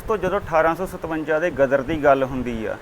ਉਸ ਤੋਂ ਜਦੋਂ 1857 ਦੇ ਗਦਰ ਦੀ ਗੱਲ ਹੁੰਦੀ ਆ,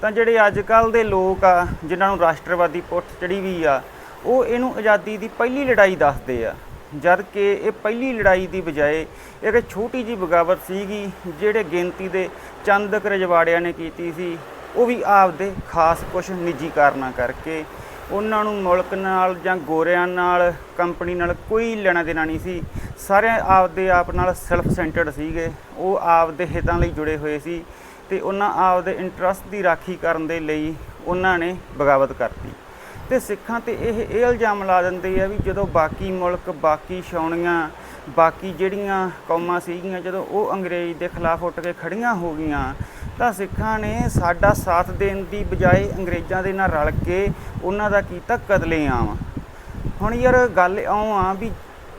ਤਾਂ ਜਿਹੜੇ ਅੱਜ ਕੱਲ ਦੇ ਲੋਕ ਆ, ਜਿਨ੍ਹਾਂ ਨੂੰ ਰਾਸ਼ਟਰਵਾਦੀ ਪੁੱਠ ਚੜੀ ਵੀ ਆ, ਉਹ ਇਹਨੂੰ ਆਜ਼ਾਦੀ ਦੀ ਪਹਿਲੀ ਲੜਾਈ ਦੱਸਦੇ ਆ। ਜਦ ਕਿ ਇਹ ਪਹਿਲੀ ਲੜਾਈ ਦੀ ਬਜਾਏ ਇੱਕ ਛੋਟੀ ਜੀ ਬਗਾਵਤ ਸੀਗੀ, ਜਿਹੜੇ ਗਿਣਤੀ ਦੇ ਚੰਦ ਰਜਵਾੜਿਆਂ ਨੇ ਕੀਤੀ ਸੀ, ਉਹ ਵੀ ਆਪਦੇ ਖਾਸ ਕੁਝ ਨਿੱਜੀ ਕਾਰਨਾਂ ਕਰਕੇ, ਉਹਨਾਂ ਨੂੰ ਮੁਲਕ ਨਾਲ ਜਾਂ ਗੋਰਿਆਂ ਨਾਲ, ਕੰਪਨੀ ਨਾਲ ਕੋਈ ਲੈਣਾ ਦੇਣਾ ਨਹੀਂ ਸੀ ਸਾਰੇ ਆਪਦੇ ਆਪ ਨਾਲ ਸੈਲਫ ਸੈਂਟਰਡ ਸੀਗੇ। ਉਹ ਆਪਦੇ ਹਿੱਤਾਂ ਲਈ ਜੁੜੇ ਹੋਏ ਸੀ ਤੇ ਉਹਨਾਂ ਆਪਦੇ ਇੰਟਰਸਟ ਦੀ ਰਾਖੀ ਕਰਨ ਦੇ ਲਈ ਉਹਨਾਂ ਨੇ ਬਗਾਵਤ ਕਰਤੀ। ਤੇ ਸਿੱਖਾਂ ਤੇ ਇਹ ਇਹ ਇਲਜ਼ਾਮ ਲਾ ਦਿੰਦੇ ਆ ਵੀ ਜਦੋਂ ਬਾਕੀ ਮੁਲਕ, ਬਾਕੀ ਛਾਉਣੀਆਂ, ਬਾਕੀ ਜਿਹੜੀਆਂ ਕੌਮਾਂ ਸੀਗੀਆਂ, ਜਦੋਂ ਉਹ ਅੰਗਰੇਜ਼ ਦੇ ਖਿਲਾਫ ਉੱਠ ਕੇ ਖੜੀਆਂ ਹੋ ਗਈਆਂ, ਤਾਂ ਸਿੱਖਾਂ ਨੇ ਸਾਡਾ ਸਾਥ ਦੇਣ ਦੀ ਬਜਾਏ ਅੰਗਰੇਜ਼ਾਂ ਦੇ ਨਾਲ ਰਲ ਕੇ ਉਹਨਾਂ ਦਾ ਕੀਤਾ ਕਤਲੇਆਮ। ਹੁਣ ਯਾਰ ਗੱਲ ਇਉਂ ਆ ਵੀ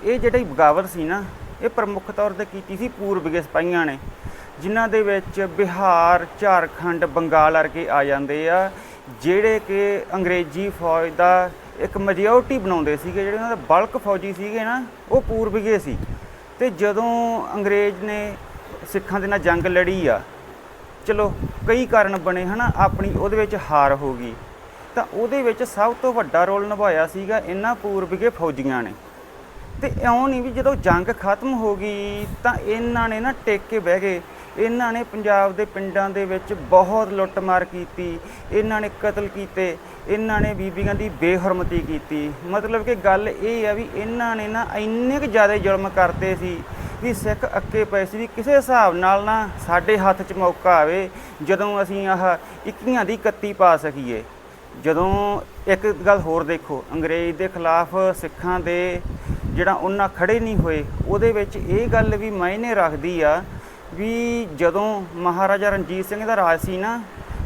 ਇਹ ਜਿਹੜੀ ਬਗਾਵਤ ਸੀ ਨਾ, ਇਹ ਪ੍ਰਮੁੱਖ ਤੌਰ ਤੇ ਕੀਤੀ ਸੀ ਪੂਰਬੀਏ ਸਿਪਾਹੀਆਂ ਨੇ, ਜਿਨ੍ਹਾਂ ਦੇ ਵਿੱਚ ਬਿਹਾਰ, ਝਾਰਖੰਡ, ਬੰਗਾਲ ਵਰਗੇ ਆ ਜਾਂਦੇ ਆ, ਜਿਹੜੇ ਕਿ ਅੰਗਰੇਜ਼ੀ ਫੌਜ ਦਾ ਇੱਕ ਮੈਜੋਰਟੀ ਬਣਾਉਂਦੇ ਸੀਗੇ, ਜਿਹੜੇ ਉਹਨਾਂ ਦੇ ਬਲਕ ਫੌਜੀ ਸੀਗੇ ਨਾ, ਉਹ ਪੂਰਬੀਏ ਸੀ। ਤੇ ਜਦੋਂ ਅੰਗਰੇਜ਼ ਨੇ ਸਿੱਖਾਂ ਦੇ ਨਾਲ ਜੰਗ ਲੜੀ ਆ, ਚਲੋ ਕਈ ਕਾਰਨ ਬਣੇ ਹਨਾ, ਆਪਣੀ ਉਹਦੇ ਵਿੱਚ ਹਾਰ ਹੋ ਗਈ। ਤਾਂ ਉਹਦੇ ਵਿੱਚ ਸਭ ਤੋਂ ਵੱਡਾ ਰੋਲ ਨਿਭਾਇਆ ਸੀਗਾ ਇਹਨਾਂ ਪੂਰਬੀਏ ਫੌਜੀਆਂ ਨੇ। ਤੇ ਇਉਂ ਨਹੀਂ ਵੀ ਜਦੋਂ ਜੰਗ ਖਤਮ ਹੋ ਗਈ ਤਾਂ ਇਹਨਾਂ ਨੇ ਨਾ ਟੇਕ ਕੇ ਬਹਿ ਗਏ। ਇਹਨਾਂ ਨੇ ਪੰਜਾਬ ਦੇ ਪਿੰਡਾਂ ਦੇ ਵਿੱਚ ਬਹੁਤ ਲੁੱਟਮਾਰ ਕੀਤੀ। ਇਹਨਾਂ ਨੇ ਕਤਲ ਕੀਤੇ। ਇਹਨਾਂ ਨੇ ਬੀਬੀਆਂ ਦੀ ਬੇਹਰਮਤੀ ਕੀਤੀ। ਮਤਲਬ ਕਿ ਗੱਲ ਇਹ ਆ ਵੀ ਇਹਨਾਂ ਨੇ ਨਾ ਇੰਨੇ ਕੁ ਜ਼ਿਆਦਾ ਜ਼ੁਲਮ ਕਰਤੇ ਸੀ ਵੀ ਸਿੱਖ ਅੱਕੇ ਪਏ ਸੀ ਵੀ ਕਿਸੇ ਹਿਸਾਬ ਨਾਲ ਨਾ ਸਾਡੇ ਹੱਥ 'ਚ ਮੌਕਾ ਆਵੇ ਜਦੋਂ ਅਸੀਂ ਆਹ 21 ਦੀ 31 ਪਾ ਸਕੀਏ। ਜਦੋਂ ਇੱਕ ਗੱਲ ਹੋਰ ਦੇਖੋ, ਅੰਗਰੇਜ਼ ਦੇ ਖਿਲਾਫ ਸਿੱਖਾਂ ਦੇ ਜਿਹੜਾ ਉਹਨਾਂ ਖੜੇ ਨਹੀਂ ਹੋਏ, ਉਹਦੇ ਵਿੱਚ ਇਹ ਗੱਲ ਵੀ ਮਾਇਨੇ ਰੱਖਦੀ ਆ ਵੀ ਜਦੋਂ ਮਹਾਰਾਜਾ ਰਣਜੀਤ ਸਿੰਘ ਦਾ ਰਾਜ ਸੀ ਨਾ,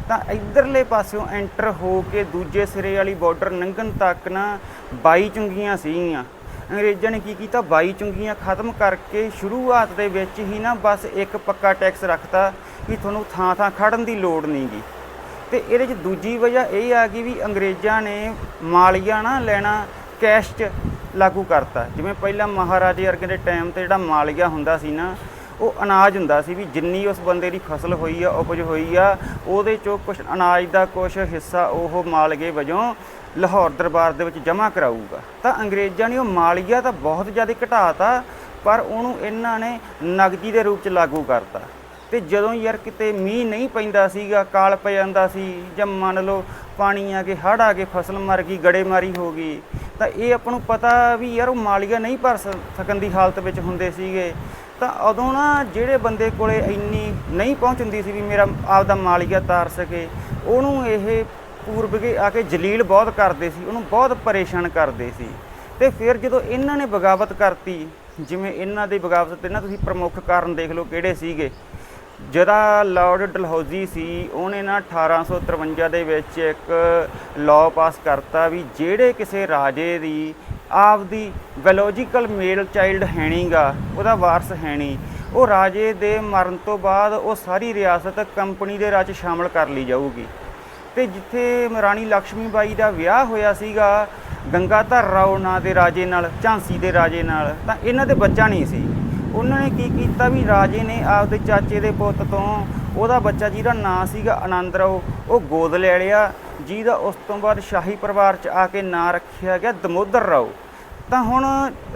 ਤਾਂ ਇਧਰਲੇ ਪਾਸਿਓਂ ਐਂਟਰ ਹੋ ਕੇ ਦੂਜੇ ਸਿਰੇ ਵਾਲੀ ਬਾਰਡਰ ਲੰਘਣ ਤੱਕ ਨਾ 22 ਚੁੰਗੀਆਂ ਸੀਗੀਆਂ। ਅੰਗਰੇਜ਼ਾਂ ਨੇ ਕੀ ਕੀਤਾ? 22 ਚੁੰਗੀਆਂ ਖਤਮ ਕਰਕੇ ਸ਼ੁਰੂਆਤ ਦੇ ਵਿੱਚ ਹੀ ਨਾ ਬਸ ਇੱਕ ਪੱਕਾ ਟੈਕਸ ਰੱਖਤਾ ਕਿ ਤੁਹਾਨੂੰ ਥਾਂ ਥਾਂ ਖੜਨ ਦੀ ਲੋੜ ਨਹੀਂਗੀ ਤੇ ਇਹਦੇ 'ਚ ਦੂਜੀ ਵਜ੍ਹਾ ਇਹ ਆ ਗਈ ਵੀ ਅੰਗਰੇਜ਼ਾਂ ਨੇ ਮਾਲੀਆ ਨਾ ਲੈਣਾ ਕੈਸ਼ 'ਚ ਲਾਗੂ ਕਰਤਾ। ਜਿਵੇਂ ਪਹਿਲਾਂ ਮਹਾਰਾਜੇ ਅਰਗੇ ਦੇ ਟਾਈਮ ਤੇ ਜਿਹੜਾ ਮਾਲੀਆ ਹੁੰਦਾ ਸੀ ਨਾ, ਉਹ ਅਨਾਜ ਹੁੰਦਾ ਸੀ ਵੀ ਜਿੰਨੀ ਉਸ ਬੰਦੇ ਦੀ ਫਸਲ ਹੋਈ ਆ, ਉਪਜ ਹੋਈ ਆ, ਉਹਦੇ ਚੋਂ ਕੁਝ ਅਨਾਜ ਦਾ ਕੁਝ ਹਿੱਸਾ ਉਹ ਮਾਲਗੇ ਵਜੋਂ ਲਾਹੌਰ ਦਰਬਾਰ ਦੇ ਵਿੱਚ ਜਮ੍ਹਾਂ ਕਰਾਊਗਾ। ਤਾਂ ਅੰਗਰੇਜ਼ਾਂ ਨੇ ਉਹ ਮਾਲੀਆ ਤਾਂ ਬਹੁਤ ਜ਼ਿਆਦਾ ਘਟਾਤਾ, ਪਰ ਉਹਨੂੰ ਇਹਨਾਂ ਨੇ ਨਗਦੀ ਦੇ ਰੂਪ ਚ ਲਾਗੂ ਕਰਤਾ। ਤੇ ਜਦੋਂ ਯਾਰ ਕਿਤੇ ਮੀਂਹ ਨਹੀਂ ਪੈਂਦਾ ਸੀਗਾ, ਕਾਲ ਪੈ ਜਾਂਦਾ ਸੀ, ਜਾਂ ਮੰਨ ਲਓ ਪਾਣੀ ਆ ਕੇ, ਹੜ੍ਹ ਆ ਕੇ ਫਸਲ ਮਰ ਗਈ ਗੜੇਮਾਰੀ ਹੋ ਗਈ, ਤਾਂ ਇਹ ਆਪਾਂ ਨੂੰ ਪਤਾ ਵੀ ਯਾਰ ਉਹ ਮਾਲੀਆ ਨਹੀਂ ਭਰ ਸਕਣ ਦੀ ਹਾਲਤ ਵਿੱਚ ਹੁੰਦੇ ਸੀਗੇ। ਤਾਂ ਉਦੋਂ ਨਾ ਜਿਹੜੇ ਬੰਦੇ ਕੋਲੇ ਇੰਨੀ ਨਹੀਂ ਪਹੁੰਚ ਹੁੰਦੀ ਸੀ ਵੀ ਮੇਰਾ ਆਪਦਾ ਮਾਲੀਆ ਤਾਰ ਸਕੇ, ਉਹਨੂੰ ਇਹ ਪੂਰਬਗੇ ਆ ਕੇ ਜਲੀਲ ਬਹੁਤ ਕਰਦੇ ਸੀ, ਉਹਨੂੰ ਬਹੁਤ ਪਰੇਸ਼ਾਨ ਕਰਦੇ ਸੀ। ਤੇ ਫਿਰ ਜਦੋਂ ਇਹਨਾਂ ਨੇ ਬਗਾਵਤ ਕਰਤੀ, ਜਿਵੇਂ ਇਹਨਾਂ ਦੀ ਬਗਾਵਤ ਤੇ ਨਾ ਤੁਸੀਂ ਪ੍ਰਮੁੱਖ ਕਾਰਨ ਦੇਖ ਲਓ ਕਿਹੜੇ ਸੀਗੇ ਜਿਹੜਾ ਲਾਰਡ ਡਲਹੌਜ਼ੀ ਸੀ, ਉਹਨੇ ਨਾ 1853 ਦੇ ਵਿੱਚ ਇੱਕ ਲਾਅ ਪਾਸ ਕਰਤਾ ਵੀ ਜਿਹੜੇ ਕਿਸੇ ਰਾਜੇ ਦੀ ਆਪਦੀ ਬਾਇਓਲੋਜੀਕਲ ਮੇਲ ਚਾਈਲਡ ਹੈ ਹੈਣੀਗਾ ਉਹਦਾ ਵਾਰਸ ਹੈ ਨਹੀਂ ਉਹ ਰਾਜੇ ਦੇ ਮਰਨ ਤੋਂ ਬਾਅਦ ਉਹ ਸਾਰੀ ਰਿਆਸਤ ਕੰਪਨੀ ਦੇ ਰਾਜ 'ਚ ਸ਼ਾਮਲ ਕਰ ਲਈ ਜਾਊਗੀ। ਤੇ ਜਿੱਥੇ ਰਾਣੀ ਲక్ష్ਮੀ ਬਾਈ ਦਾ ਵਿਆਹ ਹੋਇਆ ਸੀਗਾ, ਗੰਗਾਧਰ ਰਾਓ ਨਾਂ ਦੇ ਰਾਜੇ ਨਾਲ, ਝਾਂਸੀ ਦੇ ਰਾਜੇ ਨਾਲ, ਤਾਂ ਇਹਨਾਂ ਦੇ ਬੱਚਾ ਨਹੀਂ ਸੀ। ਉਹਨਾਂ ਨੇ ਕੀ ਕੀਤਾ ਵੀ ਰਾਜੇ ਨੇ ਆਪਦੇ ਚਾਚੇ ਦੇ ਪੁੱਤ ਤੋਂ ਉਹਦਾ ਬੱਚਾ ਜਿਹਦਾ ਨਾਂ ਸੀਗਾ ਆਨੰਦ ਰਾਓ ਉਹ ਗੋਦ ਲੈ ਲਿਆ। ਜਿਹਦਾ ਉਸ ਤੋਂ ਬਾਅਦ ਸ਼ਾਹੀ ਪਰਿਵਾਰ 'ਚ ਆ ਕੇ ਨਾਂ ਰੱਖਿਆ ਗਿਆ ਦਮੋਦਰ ਰਾਓ। ਤਾਂ ਹੁਣ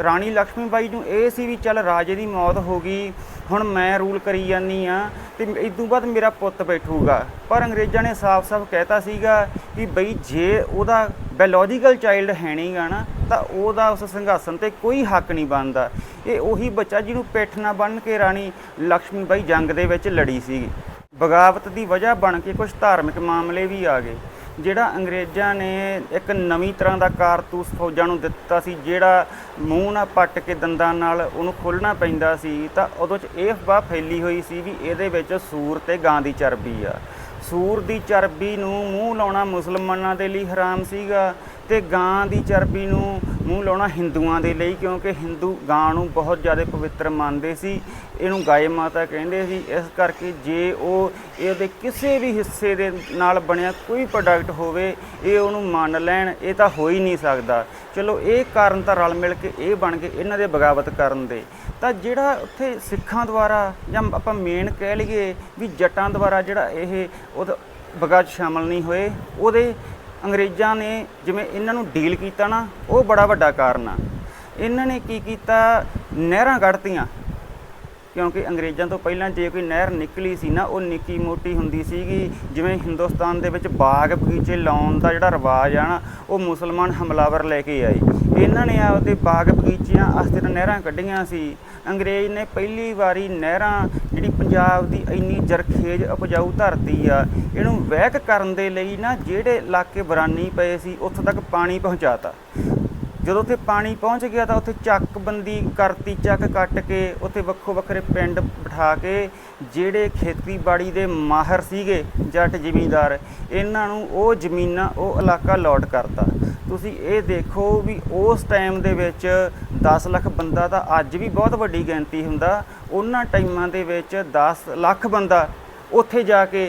ਰਾਣੀ ਲక్ష్ਮੀਬਾਈ ਨੂੰ ਇਹ ਸੀ ਵੀ ਚੱਲ ਰਾਜੇ ਦੀ ਮੌਤ ਹੋ ਗਈ, ਹੁਣ ਮੈਂ ਰੂਲ ਕਰੀ ਜਾਨੀ ਆ ਤੇ ਇਸ ਤੋਂ ਬਾਅਦ ਮੇਰਾ ਪੁੱਤ ਬੈਠੂਗਾ। ਪਰ ਅੰਗਰੇਜ਼ਾਂ ਨੇ ਸਾਫ਼-ਸਾਫ਼ ਕਹਿਤਾ ਸੀਗਾ ਕਿ ਬਈ ਜੇ ਉਹਦਾ ਬਾਇਓਲੋਜੀਕਲ ਚਾਈਲਡ ਹੈ ਨਹੀਂਗਾ ਨਾ, ਤਾਂ ਉਹਦਾ ਉਸ ਸੰਘਾਸਨ ਤੇ ਕੋਈ ਹੱਕ ਨਹੀਂ ਬਣਦਾ। ਇਹ ਉਹੀ ਬੱਚਾ ਜਿਹਨੂੰ ਪਿੱਠ ਨਾ ਬੰਨ ਕੇ ਰਾਣੀ ਲక్ష్ਮੀਬਾਈ ਜੰਗ ਦੇ ਵਿੱਚ ਲੜੀ ਸੀ ਬਗਾਵਤ ਦੀ ਵਜ੍ਹਾ ਬਣ ਕੇ ਕੁਝ ਧਾਰਮਿਕ ਮਾਮਲੇ ਵੀ ਆ ਗਏ। ਜਿਹੜਾ ਅੰਗਰੇਜ਼ਾਂ ਨੇ ਇੱਕ ਨਵੀਂ ਤਰ੍ਹਾਂ ਦਾ ਕਾਰਤੂਸ ਫੌਜਾਂ ਨੂੰ ਦਿੱਤਾ ਸੀ, ਜਿਹੜਾ ਮੂੰਹ ਨਾਲ ਪੱਟ ਕੇ ਦੰਦਾਂ ਨਾਲ ਉਹਨੂੰ ਖੋਲਣਾ ਪੈਂਦਾ ਸੀ, ਤਾਂ ਉਦੋਂ 'ਚ ਇਹ ਅਫਵਾਹ ਫੈਲੀ ਹੋਈ ਸੀ ਵੀ ਇਹਦੇ ਵਿੱਚ ਸੂਰ ਤੇ ਗਾਂ ਦੀ ਚਰਬੀ ਆ। ਸੂਰ ਦੀ ਚਰਬੀ ਨੂੰ ਮੂੰਹ ਲਾਉਣਾ ਮੁਸਲਮਾਨਾਂ ਦੇ ਲਈ ਹਰਾਮ ਸੀਗਾ। ਤੇ ਗਾਂ ਦੀ ਚਰਬੀ ਨੂੰ ਮੂੰਹ ਲਾਉਣਾ ਹਿੰਦੂਆਂ ਦੇ ਲਈ, ਕਿਉਂਕਿ ਹਿੰਦੂ ਗਾਂ ਨੂੰ ਬਹੁਤ ਜ਼ਿਆਦਾ ਪਵਿੱਤਰ ਮੰਨਦੇ ਸੀ। ਇਹਨੂੰ ਗਾਏ ਮਾਤਾ ਕਹਿੰਦੇ ਸੀ। ਇਸ ਕਰਕੇ ਜੇ ਉਹ ਇਹਦੇ ਕਿਸੇ ਵੀ ਹਿੱਸੇ ਦੇ ਨਾਲ ਬਣਿਆ ਕੋਈ ਪ੍ਰੋਡਕਟ ਹੋਵੇ, ਇਹ ਉਹਨੂੰ ਮੰਨ ਲੈਣ, ਇਹ ਤਾਂ ਹੋ ਹੀ ਨਹੀਂ ਸਕਦਾ। ਚਲੋ, ਇਹ ਕਾਰਨ ਤਾਂ ਰਲ ਮਿਲ ਕੇ ਇਹ ਬਣ ਗਏ ਇਹਨਾਂ ਦੇ ਬਗਾਵਤ ਕਰਨ ਦੇ। ਤਾਂ ਜਿਹੜਾ ਉੱਥੇ ਸਿੱਖਾਂ ਦੁਆਰਾ ਜਾਂ ਆਪਾਂ ਮੇਨ ਕਹਿ ਲਈਏ ਵੀ ਜੱਟਾਂ ਦੁਆਰਾ ਜਿਹੜਾ ਇਹ ਉਹਦਾ ਬਗਾਵਤ ਸ਼ਾਮਲ ਨਹੀਂ ਹੋਏ, ਉਹਦੇ ਅੰਗਰੇਜ਼ਾਂ ਨੇ ਜਿਵੇਂ ਇਹਨਾਂ ਨੂੰ ਡੀਲ ਕੀਤਾ ਨਾ, ਉਹ ਬੜਾ ਵੱਡਾ ਕਾਰਨ ਆ। ਇਹਨਾਂ ਨੇ ਕੀ ਕੀਤਾ? ਨਹਿਰਾਂ ਕੱਢਤੀਆਂ। ਕਿਉਂਕਿ ਅੰਗਰੇਜ਼ਾਂ ਤੋਂ ਪਹਿਲਾਂ ਜੇ ਕੋਈ ਨਹਿਰ ਨਿਕਲੀ ਸੀ ਨਾ, ਉਹ ਨਿੱਕੀ ਮੋਟੀ ਹੁੰਦੀ ਸੀਗੀ, ਜਿਵੇਂ ਹਿੰਦੁਸਤਾਨ ਦੇ ਵਿੱਚ ਬਾਗ ਬਗੀਚੇ ਲਾਉਣ ਦਾ ਜਿਹੜਾ ਰਿਵਾਜ ਆ ਨਾ, ਉਹ ਮੁਸਲਮਾਨ ਹਮਲਾਵਰ ਲੈ ਕੇ ਆਏ। ਇਹਨਾਂ ਨੇ ਆਪਦੇ ਬਾਗ ਬਗੀਚਿਆਂ ਆਸਤੇ ਨਹਿਰਾਂ ਕੱਢੀਆਂ ਸੀ। ਅੰਗਰੇਜ਼ ਨੇ ਪਹਿਲੀ ਵਾਰੀ ਨਹਿਰਾਂ ਜਿਹੜੀ ਪੰਜਾਬ ਦੀ ਇੰਨੀ ਜਰਖੇਜ ਉਪਜਾਊ ਧਰਤੀ ਆ, ਇਹਨੂੰ ਵਹਿਕ ਕਰਨ ਦੇ ਲਈ ਨਾ ਜਿਹੜੇ ਇਲਾਕੇ ਬਰਾਨੀ ਪਏ ਸੀ, ਉੱਥੋਂ ਤੱਕ ਪਾਣੀ ਪਹੁੰਚਾਤਾ। ਜਦੋਂ ਉੱਥੇ ਪਾਣੀ ਪਹੁੰਚ ਗਿਆ ਤਾਂ ਉੱਥੇ ਚੱਕਬੰਦੀ ਕਰਤੀ, ਚੱਕ ਕੱਟ ਕੇ ਉੱਥੇ ਵੱਖੋ ਵੱਖਰੇ ਪਿੰਡ ਬਿਠਾ ਕੇ ਜਿਹੜੇ ਖੇਤੀਬਾੜੀ ਦੇ ਮਾਹਰ ਸੀਗੇ ਜੱਟ ਜ਼ਿਮੀਂਦਾਰ, ਇਹਨਾਂ ਨੂੰ ਉਹ ਜ਼ਮੀਨਾਂ, ਉਹ ਇਲਾਕਾ ਲੋਟ ਕਰਤਾ। ਤੁਸੀਂ ਇਹ ਦੇਖੋ ਵੀ ਉਸ ਟਾਈਮ ਦੇ ਵਿੱਚ 10 ਲੱਖ ਬੰਦਾ ਤਾਂ ਅੱਜ ਵੀ ਬਹੁਤ ਵੱਡੀ ਗਿਣਤੀ ਹੁੰਦਾ। ਉਹਨਾਂ ਟਾਈਮਾਂ ਦੇ ਵਿੱਚ 10 ਲੱਖ ਬੰਦਾ ਉੱਥੇ ਜਾ ਕੇ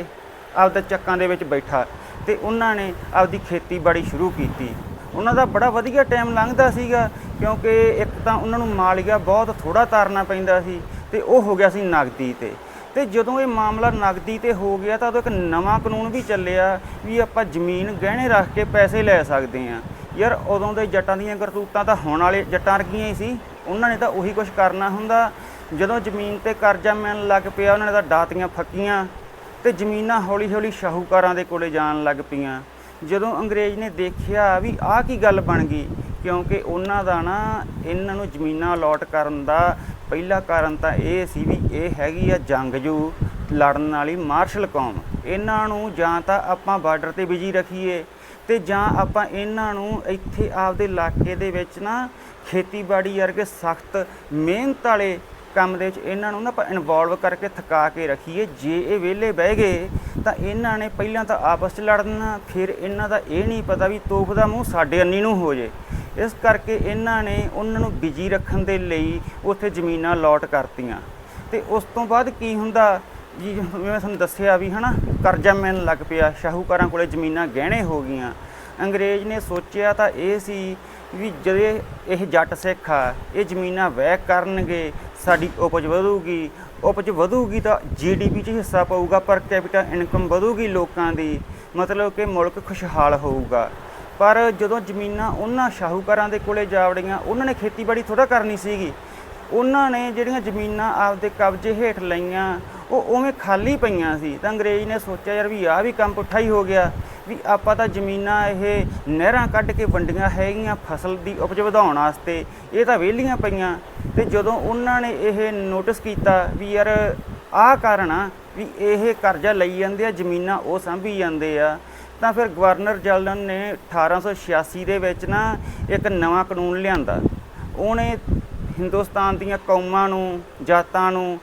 ਆਪਦੇ ਚੱਕਾਂ ਦੇ ਵਿੱਚ ਬੈਠਾ ਤੇ ਉਹਨਾਂ ਨੇ ਆਪਦੀ ਖੇਤੀਬਾੜੀ ਸ਼ੁਰੂ ਕੀਤੀ। ਉਹਨਾਂ ਦਾ ਬੜਾ ਵਧੀਆ ਟਾਈਮ ਲੰਘਦਾ ਸੀਗਾ ਕਿਉਂਕਿ ਇੱਕ ਤਾਂ ਉਹਨਾਂ ਨੂੰ ਮਾਲੀਆ ਬਹੁਤ ਥੋੜਾ ਤਾਰਨਾ ਪੈਂਦਾ ਸੀ ਤੇ ਉਹ ਹੋ ਗਿਆ ਸੀ ਨਗਦੀ ਤੇ। ਤੇ ਜਦੋਂ ਇਹ ਮਾਮਲਾ ਨਗਦੀ ਤੇ ਹੋ ਗਿਆ ਤਾਂ ਉਦੋਂ ਇੱਕ ਨਵਾਂ ਕਾਨੂੰਨ ਵੀ ਚੱਲਿਆ ਵੀ ਆਪਾਂ ਜ਼ਮੀਨ ਗਹਿਣੇ ਰੱਖ ਕੇ ਪੈਸੇ ਲੈ ਸਕਦੇ ਆ ਯਾਰ ਉਦੋਂ ਦੇ ਜੱਟਾਂ ਦੀਆਂ ਕਰਤੂਤਾਂ ਤਾਂ ਹੁਣ ਵਾਲੇ ਜੱਟਾਂ ਵਰਗੀਆਂ ਹੀ ਸੀ। ਉਹਨਾਂ ਨੇ ਤਾਂ ਉਹੀ ਕੁਝ ਕਰਨਾ ਹੁੰਦਾ। ਜਦੋਂ ਜ਼ਮੀਨ ਤੇ ਕਰਜ਼ਾ ਮਿਲਣ ਲੱਗ ਪਿਆ, ਉਹਨਾਂ ਨੇ ਤਾਂ ਡਾਤੀਆਂ ਫੱਕੀਆਂ ਤੇ ਜ਼ਮੀਨਾਂ ਹੌਲੀ-ਹੌਲੀ ਸ਼ਾਹੂਕਾਰਾਂ ਦੇ ਕੋਲੇ ਜਾਣ ਲੱਗ ਪਈਆਂ। ਜਦੋਂ ਅੰਗਰੇਜ਼ ਨੇ ਦੇਖਿਆ ਵੀ ਆਹ ਕੀ ਗੱਲ ਬਣ ਗਈ ਕਿਉਂਕਿ ਉਹਨਾਂ ਦਾ ਨਾ ਇਹਨਾਂ ਨੂੰ ਜ਼ਮੀਨਾਂ ਅਲਾਟ ਕਰਨ ਦਾ ਪਹਿਲਾ ਕਾਰਨ ਤਾਂ ਇਹ ਸੀ ਵੀ ਇਹ ਹੈਗੀ ਆ ਜੰਗਜੂ ਲੜਨ ਵਾਲੀ ਮਾਰਸ਼ਲ ਕੌਮ। ਇਹਨਾਂ ਨੂੰ ਜਾਂ ਤਾਂ ਆਪਾਂ ਬਾਰਡਰ ਤੇ ਬਿਜ਼ੀ ਰੱਖੀਏ ਤੇ ਜਾਂ ਆਪਾਂ ਇਹਨਾਂ ਨੂੰ ਇੱਥੇ ਆਪਦੇ ਇਲਾਕੇ ਦੇ ਵਿੱਚ ਨਾ ਖੇਤੀਬਾੜੀ ਵਰਗੇ ਸਖਤ ਮਿਹਨਤ ਵਾਲੇ ਕੰਮ ਦੇ ਵਿੱਚ ਇਹਨਾਂ ਨੂੰ ਨਾ ਆਪਾਂ ਇਨਵੋਲਵ ਕਰਕੇ ਥਕਾ ਕੇ ਰੱਖੀਏ। ਜੇ ਇਹ ਵਿਹਲੇ ਬਹਿ ਗਏ ਤਾਂ ਇਹਨਾਂ ਨੇ ਪਹਿਲਾਂ ਤਾਂ ਆਪਸ 'ਚ ਲੜਨਾ, ਫਿਰ ਇਹਨਾਂ ਦਾ ਇਹ ਨਹੀਂ ਪਤਾ ਵੀ ਤੋਪ ਦਾ ਮੂੰਹ ਸਾਡੇ ਅੰਨੀ ਨੂੰ ਹੋ ਜੇ। ਇਸ ਕਰਕੇ ਇਹਨਾਂ ਨੇ ਉਹਨਾਂ ਨੂੰ ਬਿਜ਼ੀ ਰੱਖਣ ਦੇ ਲਈ ਉੱਥੇ ਜ਼ਮੀਨਾਂ ਲੋਟ ਕਰਤੀਆਂ। ਤੇ ਉਸ ਤੋਂ ਬਾਅਦ ਕੀ ਹੁੰਦਾ? ਜੀ ਜਿਵੇਂ ਮੈਂ ਤੁਹਾਨੂੰ ਦੱਸਿਆ ਵੀ ਹਨਾ, ਕਰਜ਼ਾ ਮਿਲਣ ਲੱਗ ਪਿਆ, ਸ਼ਾਹੂਕਾਰਾਂ ਕੋਲੇ ਜ਼ਮੀਨਾਂ ਗਹਿਣੇ ਹੋ ਗਈਆਂ। ਅੰਗਰੇਜ਼ ਨੇ ਸੋਚਿਆ ਤਾਂ ਇਹ ਸੀ ਵੀ ਜਦੇ ਇਹ ਜੱਟ ਸਿੱਖ ਆ, ਇਹ ਜ਼ਮੀਨਾਂ ਵਹਿ ਕਰਨਗੇ, ਸਾਡੀ ਉਪਜ ਵਧੂਗੀ। ਉਪਜ ਵਧੂਗੀ ਤਾਂ ਜੀਡੀਪੀ 'ਚ ਹਿੱਸਾ ਪਊਗਾ, ਪਰ ਕੈਪੀਟਲ ਇਨਕਮ ਵਧੂਗੀ ਲੋਕਾਂ ਦੀ। ਮਤਲਬ ਕਿ ਮੁਲਕ ਖੁਸ਼ਹਾਲ ਹੋਊਗਾ। ਪਰ ਜਦੋਂ ਜ਼ਮੀਨਾਂ ਉਹਨਾਂ ਸ਼ਾਹੂਕਾਰਾਂ ਦੇ ਕੋਲੇ ਜਾ ਵੜੀਆਂ, ਉਹਨਾਂ ਨੇ ਖੇਤੀਬਾੜੀ ਥੋੜਾ ਕਰਨੀ ਸੀਗੀ। ਉਹਨਾਂ ਨੇ ਜਿਹੜੀਆਂ ਜ਼ਮੀਨਾਂ ਆਪਦੇ ਕਬਜ਼ੇ ਹੇਠ ਲਈਆਂ, ਉਹ ਉਵੇਂ ਖਾਲੀ ਪਈਆਂ ਸੀ। ਤਾਂ ਅੰਗਰੇਜ਼ ਨੇ ਸੋਚਿਆ, ਯਾਰ ਵੀ ਆਹ ਵੀ ਕੰਮ ਪੁੱਠਾ ਹੀ ਹੋ ਗਿਆ। ਵੀ ਆਪਾਂ ਤਾਂ ਜ਼ਮੀਨਾਂ ਇਹ ਨਹਿਰਾਂ ਕੱਢ ਕੇ ਵੰਡੀਆਂ ਹੈਗੀਆਂ ਫਸਲ ਦੀ ਉਪਜ ਵਧਾਉਣ ਵਾਸਤੇ। ਇਹ ਤਾਂ ਵਿਹਲੀਆਂ ਪਈਆਂ। ਤੇ ਜਦੋਂ ਉਹਨਾਂ ਨੇ ਇਹ ਨੋਟਿਸ ਕੀਤਾ ਵੀ ਯਾਰ ਆਹ ਕਾਰਨ ਆ, ਵੀ ਇਹ ਕਰਜ਼ਾ ਲਈ ਜਾਂਦੇ ਆ, ਜ਼ਮੀਨਾਂ ਉਹ ਸਾਂਭੀ ਜਾਂਦੇ ਆ ਤਾਂ ਫਿਰ ਗਵਰਨਰ ਜਨਰਲ ਨੇ 1886 ਦੇ ਵਿੱਚ ਨਾ ਇੱਕ ਨਵਾਂ ਕਾਨੂੰਨ ਲਿਆਂਦਾ। ਉਹਨੇ ਹਿੰਦੁਸਤਾਨ ਦੀਆਂ ਕੌਮਾਂ ਨੂੰ, ਜਾਤਾਂ ਨੂੰ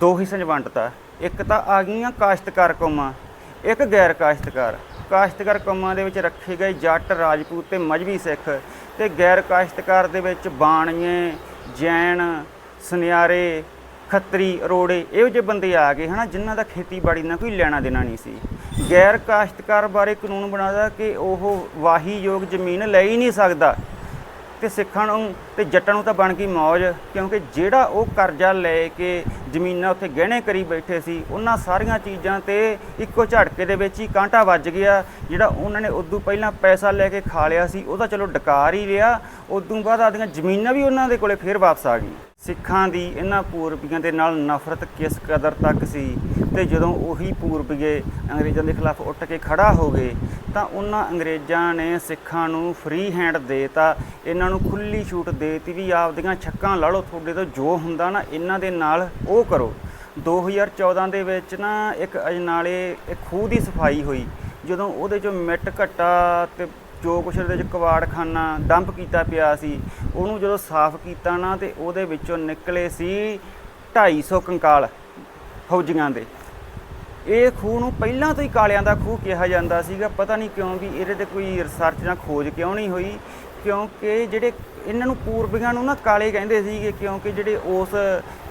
ਦੋ ਹਿੱਸਿਆਂ 'ਚ ਵੰਡਤਾ। ਇੱਕ ਤਾਂ ਆ ਗਈਆਂ ਕਾਸ਼ਤਕਾਰ ਕੌਮਾਂ, ਇੱਕ ਗੈਰ ਕਾਸ਼ਤਕਾਰ। ਕਾਸ਼ਤਕਾਰ ਕੌਮਾਂ ਦੇ ਵਿੱਚ ਰੱਖੇ ਗਏ ਜੱਟ, ਰਾਜਪੂਤ ਤੇ ਮਜਬੀ ਸਿੱਖ ਤੇ ਗੈਰ ਕਾਸ਼ਤਕਾਰ ਦੇ ਵਿੱਚ ਬਾਣੀਏ, ਜੈਨ, ਸੁਨਿਆਰੇ, ਖੱਤਰੀ ਅਰੋੜੇ ਇਹੋ ਜਿਹੇ ਬੰਦੇ ਆ ਗਏ ਹਨਾ, ਜਿਨ੍ਹਾਂ ਦਾ ਖੇਤੀਬਾੜੀ ਨਾਲ ਕੋਈ ਲੈਣਾ ਦੇਣਾ ਨਹੀਂ ਸੀ। ਗੈਰ ਕਾਸ਼ਤਕਾਰ ਬਾਰੇ ਕਾਨੂੰਨ ਬਣਾਦਾ ਕਿ ਉਹ ਵਾਹੀਯੋਗ ਜ਼ਮੀਨ ਲੈ ਹੀ ਨਹੀਂ ਸਕਦਾ। ਤੇ ਸਿੱਖਾਂ ਨੂੰ ਤੇ ਜੱਟਾਂ ਨੂੰ ਤਾਂ ਬਣ ਗਈ ਮੌਜ, ਕਿਉਂਕਿ ਜਿਹੜਾ ਉਹ ਕਰਜ਼ਾ ਲੈ ਕੇ ਜ਼ਮੀਨਾਂ ਉੱਥੇ ਗਹਿਣੇ ਕਰੀ ਬੈਠੇ ਸੀ, ਉਹਨਾਂ ਸਾਰੀਆਂ ਚੀਜ਼ਾਂ ਤੇ ਇੱਕੋ ਝਟਕੇ ਦੇ ਵਿੱਚ ਹੀ ਕਾਂਟਾ ਵੱਜ ਗਿਆ, ਜਿਹੜਾ ਉਹਨਾਂ ਨੇ ਉਦੋਂ ਪਹਿਲਾਂ ਪੈਸਾ ਲੈ ਕੇ ਖਾ ਲਿਆ ਸੀ ਉਹਦਾ ਚਲੋ ਡਕਾਰ ਹੀ ਰਿਹਾ। ਉਦੋਂ ਬਾਅਦ ਆਦੀਆਂ ਜ਼ਮੀਨਾਂ ਵੀ ਉਹਨਾਂ ਦੇ ਕੋਲੇ ਫੇਰ ਵਾਪਸ ਆ ਗਈਆਂ। ਸਿੱਖਾਂ ਦੀ ਇਹਨਾਂ ਪੂਰਬੀਆਂ ਦੇ ਨਾਲ ਨਫ਼ਰਤ ਕਿਸ ਕਦਰ ਤੱਕ ਸੀ ਤੇ ਜਦੋਂ ਉਹੀ ਪੂਰਬੀਏ ਅੰਗਰੇਜ਼ਾਂ ਦੇ ਖਿਲਾਫ ਉੱਠ ਕੇ ਖੜਾ ਹੋ ਗਏ ਤਾਂ ਉਹਨਾਂ ਅੰਗਰੇਜ਼ਾਂ ਨੇ ਸਿੱਖਾਂ ਨੂੰ ਫ੍ਰੀ ਹੈਂਡ ਦੇਤਾ, ਇਹਨਾਂ ਨੂੰ ਖੁੱਲੀ ਛੂਟ ਦੇਤੀ ਵੀ ਆਪਦੀਆਂ ਛੱਕਾਂ ਲਾ ਲਓ, ਤੁਹਾਡੇ ਤੋਂ ਜੋ ਹੁੰਦਾ ਨਾ ਇਹਨਾਂ ਦੇ ਨਾਲ ਉਹ ਕਰੋ। 2014 ਦੇ ਵਿੱਚ ਨਾ ਇੱਕ ਅਜਨਾਲੇ, ਇੱਕ ਖੂਹ ਦੀ ਸਫ਼ਾਈ ਹੋਈ, ਜਦੋਂ ਉਹਦੇ ਚੋਂ ਮਿੱਟ ਘੱਟਾ ਤੇ ਜੋ ਕੁਛ ਉਹਦੇ ਵਿੱਚ ਕਵਾੜਖਾਨਾ ਡੰਪ ਕੀਤਾ ਪਿਆ ਸੀ, ਉਹਨੂੰ ਜਦੋਂ ਸਾਫ਼ ਕੀਤਾ ਨਾ ਤੇ ਉਹਦੇ ਵਿੱਚੋਂ ਨਿਕਲੇ ਸੀ 250 ਕੰਕਾਲ ਫੌਜੀਆਂ ਦੇ। ਇਹ ਖੂਹ ਨੂੰ ਪਹਿਲਾਂ ਤੋਂ ਹੀ ਕਾਲਿਆਂ ਦਾ ਖੂਹ ਕਿਹਾ ਜਾਂਦਾ ਸੀਗਾ, ਪਤਾ ਨਹੀਂ ਕਿਉਂ ਵੀ ਇਹਦੇ ਤੇ ਕੋਈ ਰਿਸਰਚ ਜਾਂ ਖੋਜ ਕਿਉਂ ਨਹੀਂ ਹੋਈ, ਕਿਉਂਕਿ ਜਿਹੜੇ ਇਹਨਾਂ ਨੂੰ ਪੂਰਬੀਆਂ ਨੂੰ ਨਾ ਕਾਲੇ ਕਹਿੰਦੇ ਸੀਗੇ, ਕਿਉਂਕਿ ਜਿਹੜੇ ਉਸ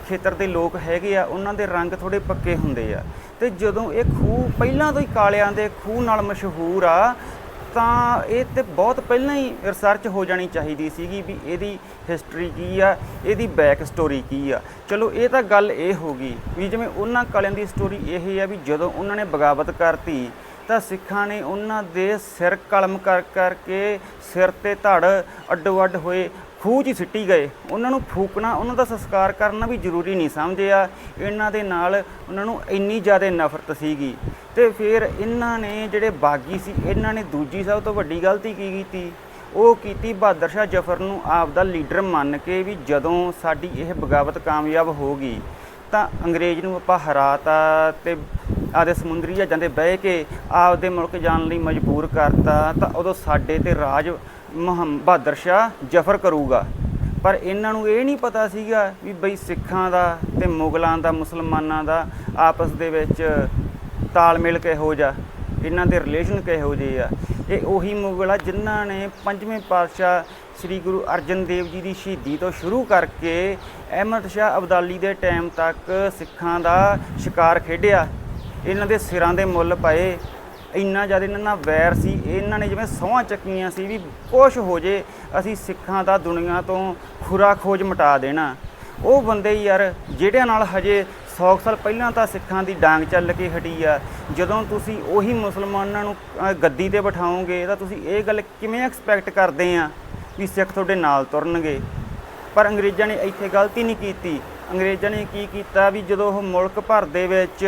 ਖੇਤਰ ਦੇ ਲੋਕ ਹੈਗੇ ਆ, ਉਹਨਾਂ ਦੇ ਰੰਗ ਥੋੜੇ ਪੱਕੇ ਹੁੰਦੇ ਆ। ਤੇ ਜਦੋਂ ਇਹ ਖੂਹ ਪਹਿਲਾਂ ਤੋਂ ਹੀ ਕਾਲਿਆਂ ਦੇ ਖੂਹ ਨਾਲ ਮਸ਼ਹੂਰ ਆ ਤਾਂ ਇਹ ਤੇ ਬਹੁਤ ਪਹਿਲਾਂ ਹੀ ਰਿਸਰਚ ਹੋ ਜਾਣੀ ਚਾਹੀਦੀ ਸੀਗੀ ਵੀ ਇਹਦੀ ਹਿਸਟਰੀ ਕੀ ਆ, ਇਹਦੀ ਬੈਕ ਸਟੋਰੀ ਕੀ ਆ। ਚਲੋ, ਇਹ ਤਾਂ ਗੱਲ ਇਹ ਹੋ ਗਈ ਵੀ ਜਿਵੇਂ ਉਹਨਾਂ ਕਾਲਿਆਂ ਦੀ ਸਟੋਰੀ ਇਹ ਆ ਵੀ ਜਦੋਂ ਉਹਨਾਂ ਨੇ ਬਗਾਵਤ ਕਰਤੀ, ਤਾਂ ਸਿੱਖਾਂ ਨੇ ਉਹਨਾਂ ਦੇ ਸਿਰ ਕਲਮ ਕਰ, ਕਰਕੇ ਸਿਰ ਤੇ ਧੜ ਅੱਡੋ ਅੱਡ ਹੋਏ, ਖੂਹ 'ਚ ਸਿੱਟੀ ਗਏ। ਉਹਨਾਂ ਨੂੰ ਫੂਕਣਾ, ਉਹਨਾਂ ਦਾ ਸੰਸਕਾਰ ਕਰਨਾ ਵੀ ਜ਼ਰੂਰੀ ਨਹੀਂ ਸਮਝਿਆ। ਇਹਨਾਂ ਦੇ ਨਾਲ ਉਹਨਾਂ ਨੂੰ ਇੰਨੀ ਜ਼ਿਆਦਾ ਨਫ਼ਰਤ ਸੀਗੀ। ਤੇ ਫਿਰ ਇਹਨਾਂ ਨੇ ਜਿਹੜੇ ਬਾਗੀ ਸੀ, ਇਹਨਾਂ ਨੇ ਦੂਜੀ ਸਭ ਤੋਂ ਵੱਡੀ ਗਲਤੀ ਕੀ ਕੀਤੀ? ਉਹ ਕੀਤੀ ਬਹਾਦਰ ਸ਼ਾਹ ਜ਼ਫਰ ਨੂੰ ਆਪ ਦਾ ਲੀਡਰ ਮੰਨ ਕੇ ਵੀ ਜਦੋਂ ਸਾਡੀ ਇਹ ਬਗਾਵਤ ਕਾਮਯਾਬ ਹੋ ਗਈ, ਤਾਂ ਅੰਗਰੇਜ਼ ਨੂੰ ਆਪਾਂ ਹਰਾਤਾ ਤੇ ਆਦੇ ਸਮੁੰਦਰੀ ਜਹਾਜ਼ਾਂ ਤੇ ਬਹਿ ਕੇ ਆਪਦੇ ਮੁਲਕ ਜਾਣ ਲਈ ਮਜਬੂਰ ਕਰਤਾ, ਤਾਂ ਉਦੋਂ ਸਾਡੇ ਤੇ ਰਾਜ ਮੁਹੰਮ ਬਹਾਦਰ ਸ਼ਾਹ ਜ਼ਫਰ ਕਰੂਗਾ। ਪਰ ਇਹਨਾਂ ਨੂੰ ਇਹ ਨਹੀਂ ਪਤਾ ਸੀਗਾ ਵੀ ਬਈ ਸਿੱਖਾਂ ਦਾ ਤੇ ਮੁਗਲਾਂ ਦਾ, ਮੁਸਲਮਾਨਾਂ ਦਾ ਆਪਸ ਦੇ ਵਿੱਚ ਤਾਲਮੇਲ ਕਿਹੋ ਜਿਹਾ, ਇਹਨਾਂ ਦੇ ਰਿਲੇਸ਼ਨ ਕਿਹੋ ਜਿਹੇ ਆ। ਇਹ ਉਹੀ ਮੁਗਲ ਆ ਜਿਨ੍ਹਾਂ ਨੇ ਪੰਜਵੇਂ ਪਾਤਸ਼ਾਹ ਸ੍ਰੀ ਗੁਰੂ ਅਰਜਨ ਦੇਵ ਜੀ ਦੀ ਸ਼ਹੀਦੀ ਤੋਂ ਸ਼ੁਰੂ ਕਰਕੇ ਅਹਿਮਦ ਸ਼ਾਹ ਅਬਦਾਲੀ ਦੇ ਟਾਈਮ ਤੱਕ ਸਿੱਖਾਂ ਦਾ ਸ਼ਿਕਾਰ ਖੇਡਿਆ। ਇਹਨਾਂ ਦੇ ਸਿਰਾਂ ਦੇ ਮੁੱਲ ਪਏ। ਇੰਨਾ ਜ਼ਿਆਦਾ ਇਹਨਾਂ ਨਾਲ ਵੈਰ ਸੀ। ਇਹਨਾਂ ਨੇ ਜਿਵੇਂ ਸਹੁੰ ਚੱਕੀਆਂ ਸੀ ਵੀ ਕੁਛ ਹੋ ਜੇ, ਅਸੀਂ ਸਿੱਖਾਂ ਦਾ ਦੁਨੀਆ ਤੋਂ ਖੁਰਾ ਖੋਜ ਮਿਟਾ ਦੇਣਾ। ਉਹ ਬੰਦੇ ਯਾਰ, ਜਿਹੜਿਆਂ ਨਾਲ ਹਜੇ 100 ਸਾਲ ਪਹਿਲਾਂ ਤਾਂ ਸਿੱਖਾਂ ਦੀ ਡਾਂਗ ਚੱਲ ਕੇ ਹਟੀ ਆ। ਜਦੋਂ ਤੁਸੀਂ ਉਹੀ ਮੁਸਲਮਾਨਾਂ ਨੂੰ ਗੱਦੀ ਤੇ ਬਿਠਾਓਗੇ, ਤਾਂ ਤੁਸੀਂ ਇਹ ਗੱਲ ਕਿਵੇਂ ਐਕਸਪੈਕਟ ਕਰਦੇ ਆ ਵੀ ਸਿੱਖ ਤੁਹਾਡੇ ਨਾਲ ਤੁਰਨਗੇ? ਪਰ ਅੰਗਰੇਜ਼ਾਂ ਨੇ ਇੱਥੇ ਗਲਤੀ ਨਹੀਂ ਕੀਤੀ। ਅੰਗਰੇਜ਼ਾਂ ਨੇ ਕੀ ਕੀਤਾ ਵੀ ਜਦੋਂ ਉਹ ਮੁਲਕ ਭਰ ਦੇ ਵਿੱਚ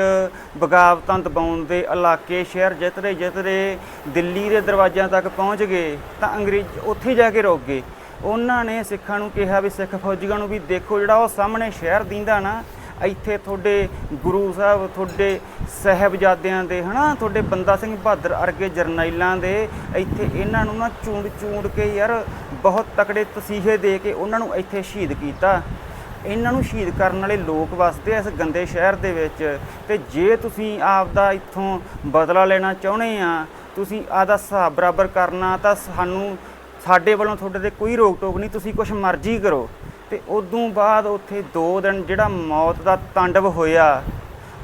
ਬਗਾਵਤਾਂ ਦਬਾਉਣ ਦੇ ਇਲਾਕੇ ਸ਼ਹਿਰ ਜਿੱਤਦੇ ਜਿੱਤਦੇ ਦਿੱਲੀ ਦੇ ਦਰਵਾਜ਼ਿਆਂ ਤੱਕ ਪਹੁੰਚ ਗਏ, ਤਾਂ ਅੰਗਰੇਜ਼ ਉੱਥੇ ਜਾ ਕੇ ਰੁਕ ਗਏ। ਉਹਨਾਂ ਨੇ ਸਿੱਖਾਂ ਨੂੰ ਕਿਹਾ ਵੀ ਸਿੱਖ ਫੌਜੀਆਂ ਨੂੰ ਵੀ ਦੇਖੋ ਜਿਹੜਾ ਉਹ ਸਾਹਮਣੇ ਸ਼ਹਿਰ ਦਿੰਦਾ ਨਾ ਇੱਥੇ ਤੁਹਾਡੇ ਗੁਰੂ ਸਾਹਿਬ, ਤੁਹਾਡੇ ਸਾਹਿਬਜ਼ਾਦਿਆਂ ਦੇ, ਹਨਾ, ਤੁਹਾਡੇ ਬੰਦਾ ਸਿੰਘ ਬਹਾਦਰ ਅਰਗੇ ਜਰਨੈਲਾਂ ਦੇ, ਇੱਥੇ ਇਹਨਾਂ ਨੂੰ ਨਾ ਚੂੰਡ ਚੂੰਡ ਕੇ ਯਾਰ ਬਹੁਤ ਤਕੜੇ ਤਸੀਹੇ ਦੇ ਕੇ ਉਹਨਾਂ ਨੂੰ ਇੱਥੇ ਸ਼ਹੀਦ ਕੀਤਾ। ਇਹਨਾਂ ਨੂੰ ਸ਼ਹੀਦ ਕਰਨ ਵਾਲੇ ਲੋਕ ਵਸਦੇ ਇਸ ਗੰਦੇ ਸ਼ਹਿਰ ਦੇ ਵਿੱਚ ਤੇ ਜੇ ਤੁਸੀਂ ਆਪ ਦਾ ਇੱਥੋਂ ਬਦਲਾ ਲੈਣਾ ਚਾਹੁੰਦੇ ਆ, ਤੁਸੀਂ ਆਦਾ ਹਿਸਾਬ ਬਰਾਬਰ ਕਰਨਾ ਤਾਂ ਸਾਨੂੰ ਸਾਡੇ ਵੱਲੋਂ ਤੁਹਾਡੇ ਤੇ ਕੋਈ ਰੋਕ ਟੋਕ ਨਹੀਂ, ਤੁਸੀਂ ਕੁਛ ਮਰਜ਼ੀ ਕਰੋ। ਤੇ ਉਦੋਂ ਬਾਅਦ ਉੱਥੇ 2 ਦਿਨ ਜਿਹੜਾ ਮੌਤ ਦਾ ਤਾਂਡਵ ਹੋਇਆ,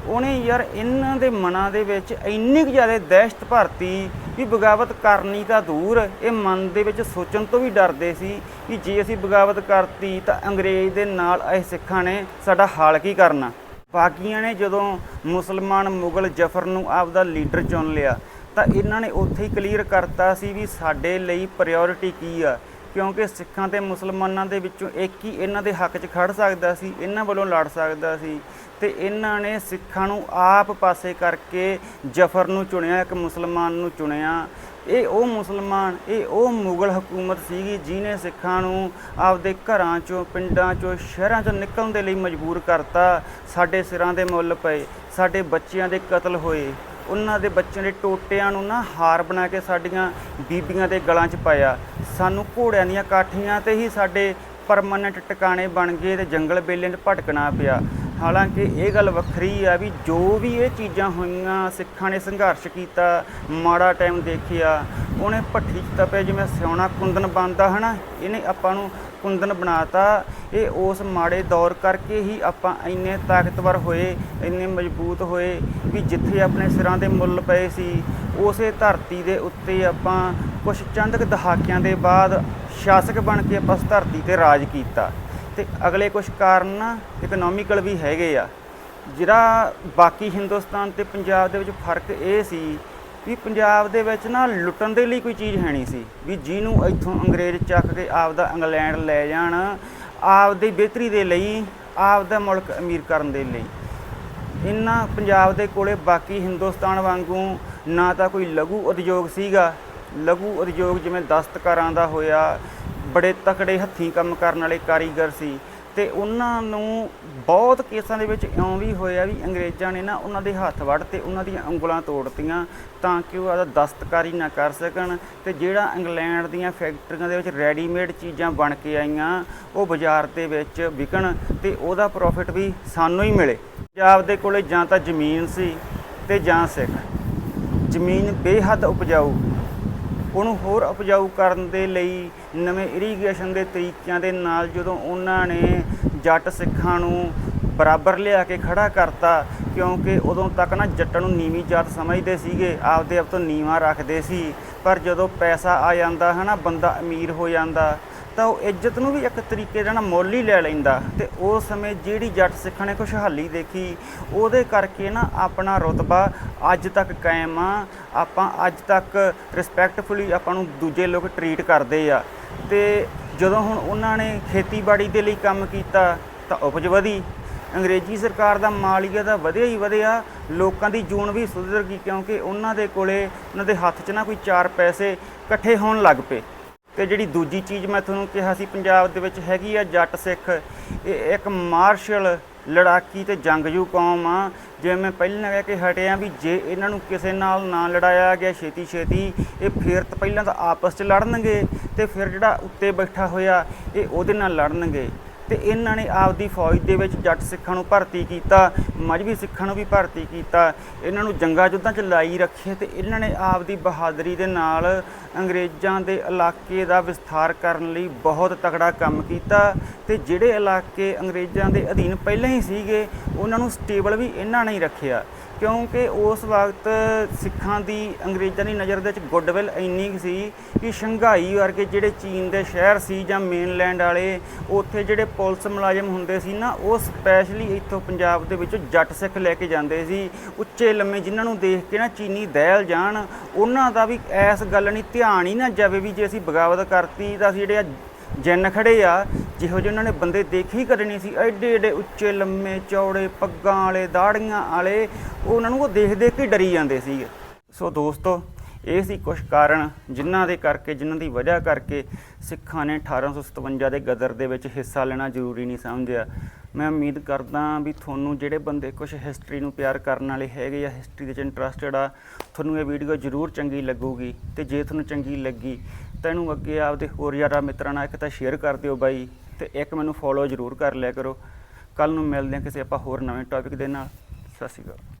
ਉਹਨੇ ਯਾਰ ਇਹਨਾਂ ਦੇ ਮਨਾਂ ਦੇ ਵਿੱਚ ਇੰਨੀ ਕੁ ਜ਼ਿਆਦਾ ਦਹਿਸ਼ਤ ਭਰਤੀ ਵੀ ਬਗਾਵਤ ਕਰਨੀ ਤਾਂ ਦੂਰ, ਇਹ ਮਨ ਦੇ ਵਿੱਚ ਸੋਚਣ ਤੋਂ ਵੀ ਡਰਦੇ ਸੀ ਕਿ ਜੇ ਅਸੀਂ ਬਗਾਵਤ ਕਰਤੀ ਤਾਂ ਅੰਗਰੇਜ਼ ਦੇ ਨਾਲ ਇਹ ਸਿੱਖਾਂ ਨੇ ਸਾਡਾ ਹਾਲ ਕੀ ਕਰਨਾ। ਬਾਕੀਆਂ ਨੇ ਜਦੋਂ ਮੁਸਲਮਾਨ ਮੁਗਲ ਜ਼ਫਰ ਨੂੰ ਆਪਦਾ ਲੀਡਰ ਚੁਣ ਲਿਆ ਤਾਂ ਇਹਨਾਂ ਨੇ ਉੱਥੇ ਹੀ ਕਲੀਅਰ ਕਰਤਾ ਸੀ ਵੀ ਸਾਡੇ ਲਈ ਪ੍ਰਾਇੋਰਟੀ ਕੀ ਆ। ਕਿਉਂਕਿ ਸਿੱਖਾਂ ਤੇ ਮੁਸਲਮਾਨਾਂ ਦੇ ਵਿੱਚੋਂ ਇੱਕ ਹੀ ਇਹਨਾਂ ਦੇ ਹੱਕ 'ਚ ਖੜ ਸਕਦਾ ਸੀ, ਇਹਨਾਂ ਵੱਲੋਂ ਲੜ ਸਕਦਾ ਸੀ ਤੇ ਇਹਨਾਂ ਨੇ ਸਿੱਖਾਂ ਨੂੰ ਆਪ ਪਾਸੇ ਕਰਕੇ ਜ਼ਫਰ ਨੂੰ ਚੁਣਿਆ, ਇੱਕ ਮੁਸਲਮਾਨ ਨੂੰ ਚੁਣਿਆ। ਇਹ ਉਹ ਮੁਸਲਮਾਨ, ਇਹ ਉਹ ਮੁਗਲ ਹਕੂਮਤ ਸੀਗੀ ਜਿਹਨੇ ਸਿੱਖਾਂ ਨੂੰ ਆਪਦੇ ਘਰਾਂ ਚੋਂ, ਪਿੰਡਾਂ ਚੋਂ, ਸ਼ਹਿਰਾਂ ਚੋਂ ਨਿਕਲਣ ਦੇ ਲਈ ਮਜਬੂਰ ਕਰਤਾ। ਸਾਡੇ ਸਿਰਾਂ ਦੇ ਮੁੱਲ ਪਏ, ਸਾਡੇ ਬੱਚਿਆਂ ਦੇ ਕਤਲ ਹੋਏ। ਉਹਨਾਂ ਦੇ ਬੱਚਿਆਂ ਦੇ ਟੋਟਿਆਂ ਨੂੰ ਨਾ ਹਾਰ ਬਣਾ ਕੇ ਸਾਡੀਆਂ ਬੀਬੀਆਂ ਦੇ ਗਲਾਂ 'ਚ ਪਾਇਆ। ਸਾਨੂੰ ਘੋੜਿਆਂ ਦੀਆਂ ਕਾਠੀਆਂ ਤੇ ਹੀ ਸਾਡੇ ਪਰਮਾਨੈਂਟ ਟਿਕਾਣੇ ਬਣ ਗਏ ਤੇ ਜੰਗਲ ਬੇਲੇ 'ਚ ਭਟਕਣਾ ਪਿਆ। ਹਾਲਾਂਕਿ ਇਹ ਗੱਲ ਵੱਖਰੀ ਆ ਵੀ ਜੋ ਵੀ ਇਹ ਚੀਜ਼ਾਂ ਹੋਈਆਂ, ਸਿੱਖਾਂ ਨੇ ਸੰਘਰਸ਼ ਕੀਤਾ, ਮਾੜਾ ਟਾਈਮ ਦੇਖਿਆ, ਉਹਨੇ ਭੱਠੀ 'ਚ ਤਪੇ ਜਿਵੇਂ ਸਿਉਣਾ ਕੁੰਦਨ ਬਣਦਾ, ਹਨਾ? ਇਹਨੇ ਆਪਾਂ ਨੂੰ ਕੁੰਦਨ ਬਣਾਤਾ। ਇਹ ਉਸ ਮਾੜੇ ਦੌਰ ਕਰਕੇ ਹੀ ਆਪਾਂ ਇੰਨੇ ਤਾਕਤਵਰ ਹੋਏ, ਇੰਨੇ ਮਜ਼ਬੂਤ ਹੋਏ ਵੀ ਜਿੱਥੇ ਆਪਣੇ ਸਿਰਾਂ ਦੇ ਮੁੱਲ ਪਏ ਸੀ, ਉਸੇ ਧਰਤੀ ਦੇ ਉੱਤੇ ਆਪਾਂ ਕੁਝ ਚੰਦ ਕੁ ਦਹਾਕਿਆਂ ਦੇ ਬਾਅਦ ਸ਼ਾਸਕ ਬਣ ਕੇ ਆਪਾਂ ਉਸ ਧਰਤੀ ਤੇ ਰਾਜ ਕੀਤਾ। ਤੇ ਅਗਲੇ ਕੁਝ ਕਾਰਨ ਨਾ ਇਕਨੋਮਿਕਲ ਵੀ ਹੈਗੇ ਆ। ਜਿਹੜਾ ਬਾਕੀ ਹਿੰਦੁਸਤਾਨ ਤੇ ਪੰਜਾਬ ਦੇ ਵਿੱਚ ਫ਼ਰਕ ਇਹ ਸੀ ਵੀ ਪੰਜਾਬ ਦੇ ਵਿੱਚ ਨਾ ਲੁੱਟਣ ਦੇ ਲਈ ਕੋਈ ਚੀਜ਼ ਹੈ ਨਹੀਂ ਸੀ, ਵੀ ਜਿਹਨੂੰ ਇੱਥੋਂ ਅੰਗਰੇਜ਼ ਚੱਕ ਕੇ ਆਪਦਾ ਇੰਗਲੈਂਡ ਲੈ ਜਾਣ, ਆਪਦੀ ਬਿਹਤਰੀ ਦੇ ਲਈ, ਆਪਦਾ ਮੁਲਕ ਅਮੀਰ ਕਰਨ ਦੇ ਲਈ। ਇਹਨਾਂ ਪੰਜਾਬ ਦੇ ਕੋਲੇ ਬਾਕੀ ਹਿੰਦੁਸਤਾਨ ਵਾਂਗੂ ਨਾ ਤਾਂ ਕੋਈ ਲਘੂ ਉਦਯੋਗ ਸੀਗਾ। ਲਘੂ ਉਦਯੋਗ ਜਿਵੇਂ ਦਸਤਕਾਰਾਂ ਦਾ ਹੋਇਆ, ਬੜੇ ਤਕੜੇ ਹੱਥੀਂ ਕੰਮ ਕਰਨ ਵਾਲੇ ਕਾਰੀਗਰ ਸੀ। ਤੇ ਉਹਨਾਂ ਨੂੰ ਬਹੁਤ ਕੇਸਾਂ ਦੇ ਵਿੱਚ ਇਉਂ ਵੀ ਹੋਇਆ ਵੀ ਅੰਗਰੇਜ਼ਾਂ ਨੇ ਨਾ ਉਹਨਾਂ ਦੇ ਹੱਥ ਵੱਢ ਤੇ ਉਹਨਾਂ ਦੀਆਂ ਉਂਗਲਾਂ ਤੋੜਤੀਆਂ ਤਾਂ ਕਿ ਉਹ ਆਦਾ ਦਸਤਕਾਰੀ ਨਾ ਕਰ ਸਕਣ ਤੇ ਜਿਹੜਾ ਇੰਗਲੈਂਡ ਦੀਆਂ ਫੈਕਟਰੀਆਂ ਦੇ ਵਿੱਚ ਰੈਡੀਮੇਡ ਚੀਜ਼ਾਂ ਬਣ ਕੇ ਆਈਆਂ, ਉਹ ਬਾਜ਼ਾਰ ਦੇ ਵਿੱਚ ਵਿਕਣ ਤੇ ਉਹਦਾ ਪ੍ਰੋਫਿਟ ਵੀ ਸਾਨੂੰ ਹੀ ਮਿਲੇ। ਪੰਜਾਬ ਦੇ ਕੋਲੇ ਜਾਂ ਤਾਂ ਜ਼ਮੀਨ ਸੀ ਤੇ ਜਾਂ ਸਿੱਖ। ਜ਼ਮੀਨ ਬੇਹੱਦ ਉਪਜਾਊ ਉਹਨੂੰ ਹੋਰ ਉਪਜਾਊ ਕਰਨ ਦੇ ਲਈ ਨਵੇਂ ਇਰੀਗੇਸ਼ਨ ਦੇ ਤਰੀਕਿਆਂ ਦੇ ਨਾਲ ਜਦੋਂ ਉਹਨਾਂ ਨੇ ਜੱਟ ਸਿੱਖਾਂ ਨੂੰ ਬਰਾਬਰ ਲਿਆ ਕੇ ਖੜਾ ਕਰਤਾ, ਕਿਉਂਕਿ ਉਦੋਂ ਤੱਕ ਨਾ ਜੱਟਾਂ ਨੂੰ ਨੀਵੀਂ ਜਾਤ ਸਮਝਦੇ ਸੀਗੇ, ਆਪਦੇ ਆਪ ਤੋਂ ਨੀਵਾਂ ਰੱਖਦੇ ਸੀ। ਪਰ ਜਦੋਂ ਪੈਸਾ ਆ ਜਾਂਦਾ ਹੈ ਨਾ ਬੰਦਾ ਅਮੀਰ ਹੋ ਜਾਂਦਾ ਤਾਂ ਉਹ ਇੱਜ਼ਤ ਨੂੰ ਵੀ ਇੱਕ ਤਰੀਕੇ ਨਾਲ ਮੁੱਲ ਹੀ ਲੈ ਲੈਂਦਾ ਤੇ ਉਸ ਸਮੇਂ ਜਿਹੜੀ ਜੱਟ ਸਿੱਖਾਂ ਨੇ ਖੁਸ਼ਹਾਲੀ ਦੇਖੀ, ਉਹਦੇ ਕਰਕੇ ਨਾ ਆਪਣਾ ਰੁਤਬਾ ਅੱਜ ਤੱਕ ਕਾਇਮ ਆ। ਆਪਾਂ ਅੱਜ ਤੱਕ ਰਿਸਪੈਕਟਫੁਲੀ ਆਪਾਂ ਨੂੰ ਦੂਜੇ ਲੋਕ ਟਰੀਟ ਕਰਦੇ ਆ। ਤੇ ਜਦੋਂ ਹੁਣ ਉਹਨਾਂ ਨੇ ਖੇਤੀਬਾੜੀ ਦੇ ਲਈ ਕੰਮ ਕੀਤਾ, ਤਾਂ ਉਪਜ ਵਧੀ। ਅੰਗਰੇਜ਼ੀ ਸਰਕਾਰ ਦਾ ਮਾਲੀਆ ਤਾਂ ਵਧਿਆ ਹੀ ਵਧਿਆ। ਲੋਕਾਂ ਦੀ ਜੂਨ ਵੀ ਸੁਧਰ ਗਈ ਕਿਉਂਕਿ ਉਹਨਾਂ ਦੇ ਕੋਲੇ, ਉਹਨਾਂ ਦੇ ਹੱਥ 'ਚ ਨਾ ਕੋਈ ਚਾਰ ਪੈਸੇ ਇਕੱਠੇ ਹੋਣ ਲੱਗ ਪਏ। ਤੇ ਜਿਹੜੀ ਦੂਜੀ ਚੀਜ਼ ਮੈਂ ਤੁਹਾਨੂੰ ਕਿਹਾ ਸੀ ਪੰਜਾਬ ਦੇ ਵਿੱਚ ਹੈਗੀ ਆ ਜੱਟ ਸਿੱਖ, ਇਹ ਇੱਕ ਮਾਰਸ਼ਲ ਲੜਾਕੀ ਤੇ ਜੰਗਜੂ ਕੌਮ ਆ। ਜਿਵੇਂ ਮੈਂ ਪਹਿਲਾਂ ਕਹਿ ਕੇ ਹਟਿਆ ਵੀ ਜੇ ਇਹਨਾਂ ਨੂੰ ਕਿਸੇ ਨਾਲ ਨਾ ਲੜਾਇਆ ਗਿਆ ਛੇਤੀ ਛੇਤੀ ਇਹ ਫਿਰ ਤਾਂ ਪਹਿਲਾਂ ਤਾਂ ਆਪਸ 'ਚ ਲੜਨਗੇ ਤੇ ਫਿਰ ਜਿਹੜਾ ਉੱਤੇ ਬੈਠਾ ਹੋਇਆ, ਇਹ ਉਹਦੇ ਨਾਲ ਲੜਨਗੇ। ਤੇ ਇਹਨਾਂ ਨੇ ਆਪਦੀ ਫੌਜ ਦੇ ਵਿੱਚ ਜੱਟ ਸਿੱਖਾਂ ਨੂੰ ਭਰਤੀ ਕੀਤਾ ਮਜਬੀ ਸਿੱਖਾਂ ਨੂੰ ਵੀ ਭਰਤੀ ਕੀਤਾ। ਇਹਨਾਂ ਨੂੰ ਜੰਗਾਂ ਜੁੱਧਾਂ 'ਚ ਲਾਈ ਰੱਖੇ ਤੇ ਇਹਨਾਂ ਨੇ ਆਪਦੀ ਬਹਾਦਰੀ ਦੇ ਨਾਲ ਅੰਗਰੇਜ਼ਾਂ ਦੇ ਇਲਾਕੇ ਦਾ ਵਿਸਥਾਰ ਕਰਨ ਲਈ ਬਹੁਤ ਤਕੜਾ ਕੰਮ ਕੀਤਾ ਤੇ ਜਿਹੜੇ ਇਲਾਕੇ ਅੰਗਰੇਜ਼ਾਂ ਦੇ ਅਧੀਨ ਪਹਿਲਾਂ ਹੀ ਸੀਗੇ, ਉਹਨਾਂ ਨੂੰ ਸਟੇਬਲ ਵੀ ਇਹਨਾਂ ਨੇ ਹੀ ਰੱਖਿਆ। ਕਿਉਂਕਿ ਉਸ ਵਕਤ ਸਿੱਖਾਂ ਦੀ ਅੰਗਰੇਜ਼ਾਂ ਦੀ ਨਜ਼ਰ ਦੇ ਵਿੱਚ ਗੁੱਡਵਿਲ ਇੰਨੀ ਕੁ ਸੀ ਕਿ ਸ਼ੰਘਾਈ ਵਰਗੇ ਜਿਹੜੇ ਚੀਨ ਦੇ ਸ਼ਹਿਰ ਸੀ ਜਾਂ ਮੇਨਲੈਂਡ ਵਾਲੇ, ਉੱਥੇ ਜਿਹੜੇ ਪੁਲਿਸ ਮੁਲਾਜ਼ਮ ਹੁੰਦੇ ਸੀ ਨਾ, ਉਹ ਸਪੈਸ਼ਲੀ ਇੱਥੋਂ ਪੰਜਾਬ ਦੇ ਵਿੱਚੋਂ ਜੱਟ ਸਿੱਖ ਲੈ ਕੇ ਜਾਂਦੇ ਸੀ। ਉੱਚੇ ਲੰਮੇ ਜਿਨ੍ਹਾਂ ਨੂੰ ਦੇਖ ਕੇ ਨਾ ਚੀਨੀ ਦਹਿਲ ਜਾਣ, ਉਹਨਾਂ ਦਾ ਵੀ ਐਸ ਗੱਲ ਨਹੀਂ ਧਿਆਨ ਹੀ ਨਾ ਜਾਵੇ ਵੀ ਜੇ ਅਸੀਂ ਬਗਾਵਤ ਕਰਤੀ ਤਾਂ ਅਸੀਂ ਜਿਹੜੇ ਆ ਜਿੰਨ ਖੜੇ ਆ। ਜਿਹੋ ਜਿਹੇ ਉਹਨਾਂ ਨੇ ਬੰਦੇ ਦੇਖੇ ਹੀ ਕਰਨੇ ਸੀ। ਐਡੇ ਐਡੇ ਉੱਚੇ, ਲੰਮੇ ਚੌੜੇ, ਪੱਗਾਂ ਵਾਲੇ, ਦਾੜੀਆਂ ਵਾਲੇ, ਉਹ ਉਹਨਾਂ ਨੂੰ ਉਹ ਦੇਖ ਦੇਖ ਕੇ ਡਰੀ ਜਾਂਦੇ ਸੀਗੇ। ਸੋ ਦੋਸਤੋ, ਇਹ ਸੀ ਕੁਝ ਕਾਰਨ ਜਿਨ੍ਹਾਂ ਦੇ ਕਰਕੇ, ਜਿਨ੍ਹਾਂ ਦੀ ਵਜ੍ਹਾ ਕਰਕੇ ਸਿੱਖਾਂ ਨੇ 1857 ਦੇ ਗਦਰ ਦੇ ਵਿੱਚ ਹਿੱਸਾ ਲੈਣਾ ਜ਼ਰੂਰੀ ਨਹੀਂ ਸਮਝਿਆ। ਮੈਂ ਉਮੀਦ ਕਰਦਾ ਵੀ ਤੁਹਾਨੂੰ ਜਿਹੜੇ ਬੰਦੇ ਕੁਝ ਹਿਸਟਰੀ ਨੂੰ ਪਿਆਰ ਕਰਨ ਵਾਲੇ ਹੈਗੇ ਜਾਂ ਹਿਸਟਰੀ ਦੇ ਵਿੱਚ ਇੰਟਰਸਟਿਡ ਆ, ਤੁਹਾਨੂੰ ਇਹ ਵੀਡੀਓ ਜ਼ਰੂਰ ਚੰਗੀ ਲੱਗੂਗੀ। ਤੇ ਜੇ ਤੁਹਾਨੂੰ ਚੰਗੀ ਲੱਗੀ ਤਾਂ ਇਹਨੂੰ ਅੱਗੇ ਆਪਦੇ ਹੋਰ ਯਾਰਾਂ ਮਿੱਤਰਾਂ ਨਾਲ ਇੱਕ ਤਾਂ ਸ਼ੇਅਰ ਕਰ ਦਿਓ ਬਾਈ ਤੇ ਇੱਕ ਮੈਨੂੰ ਫੋਲੋ ਜ਼ਰੂਰ ਕਰ ਲਿਆ ਕਰੋ। ਕੱਲ ਨੂੰ ਮਿਲਦੇ ਹਾਂ ਕਿਸੇ ਆਪਾਂ ਹੋਰ ਨਵੇਂ ਟੌਪਿਕ ਦੇ ਨਾਲ। ਸਤਿ ਸ਼੍ਰੀ ਅਕਾਲ।